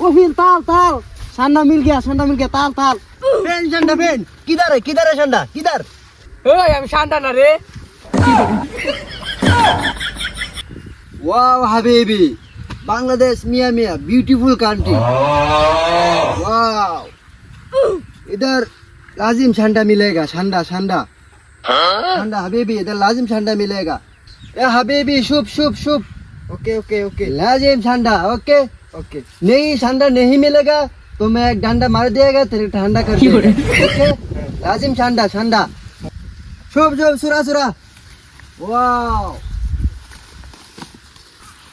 कफिल ताल ताल ठंडा मिल गया ठंडा मिल गया ताल ताल ফেন ঠান্ডা ফেন কিদার है किधर है ঠান্ডা किधर ওই আমি শান্তা না রে वाओ हबीबी बांग्लादेश मियां मियां ब्यूटीफुल कंट्री वाओ इधर लाजिम ठंडा मिलेगा ठंडा ठंडा ठंडा हबीबी इधर लाजिम ठंडा मिलेगा ए हबीबी शुभ शुभ शुभ ओके ओके ओके लाजिम ठंडा ओके ओके नहीं ठंडा नहीं मिलेगा तो मैं एक डंडा मार देगा तेरे ठंडा कर देगा ओके लाजिम ठंडा ठंडा शुभ शुभ सुरा सुरा वाओ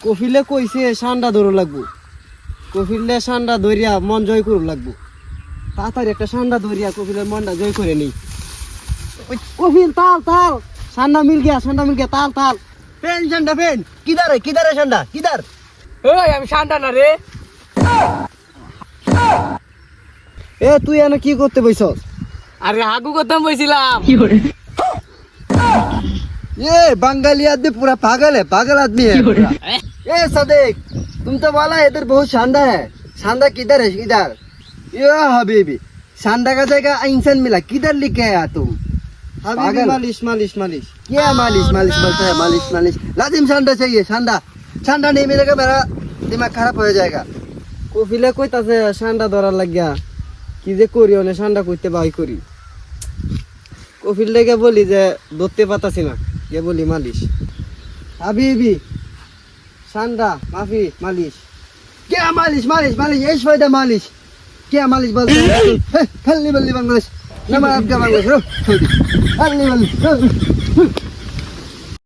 কফিলে কইছে ঠান্ডা ধরো লাগবো কফিলে ঠান্ডা ধরিয়া মন জয় করু লাগবো তাড়াতাড়ি একটা ঠান্ডা ধরিয়া কফিলের মনটা জয় করে নেই কফিল তাল তাল ঠান্ডা মিল গিয়া ঠান্ডা মিল গিয়া তাল তাল ফেন ঠান্ডা ফেন কিদার है किधर है ठंडा किधर ওই আমি শান্তা না রে এ তুই এনে কি করতে বইছস আরে হাগু করতাম বইছিলাম ये बंगाली आदमी पूरा पागल है पागल आदमी है पूरा। ए सदेक तुम तो बोला इधर बहुत शानदार है शानदार किधर है किधर ये हबीबी शानदार का जगह इंसान मिला किधर लिखे आया तुम হাবিবি পাগল। মালিশ মালিশ মালিশ क्या मालिश मालिश बोलता है मालिश मालिश लाजिम शानदा चाहिए शानदा ঠান্ডা নেমে মিলে বেড়া দিমাগ খারাপ হয়ে যায় কফিলে কইতাছে, ঠান্ডা ধরার লাগিয়া কি যে করি, অনে ঠান্ডা করতে বাই করি। কফিল ডেকে বলি যে, ধরতে পাতাছি না। কে বলি, মালিশ। আবি বি ঠান্ডা, মাফি, মালিশ। কে মালিশ মালিশ মালিশ, এই সয়দা মালিশ। কে মালিশ বলছে? খাল্লি বললি বাংলাদেশ। না মারাবগা বাংলাদেশ রো খাল্লি বললি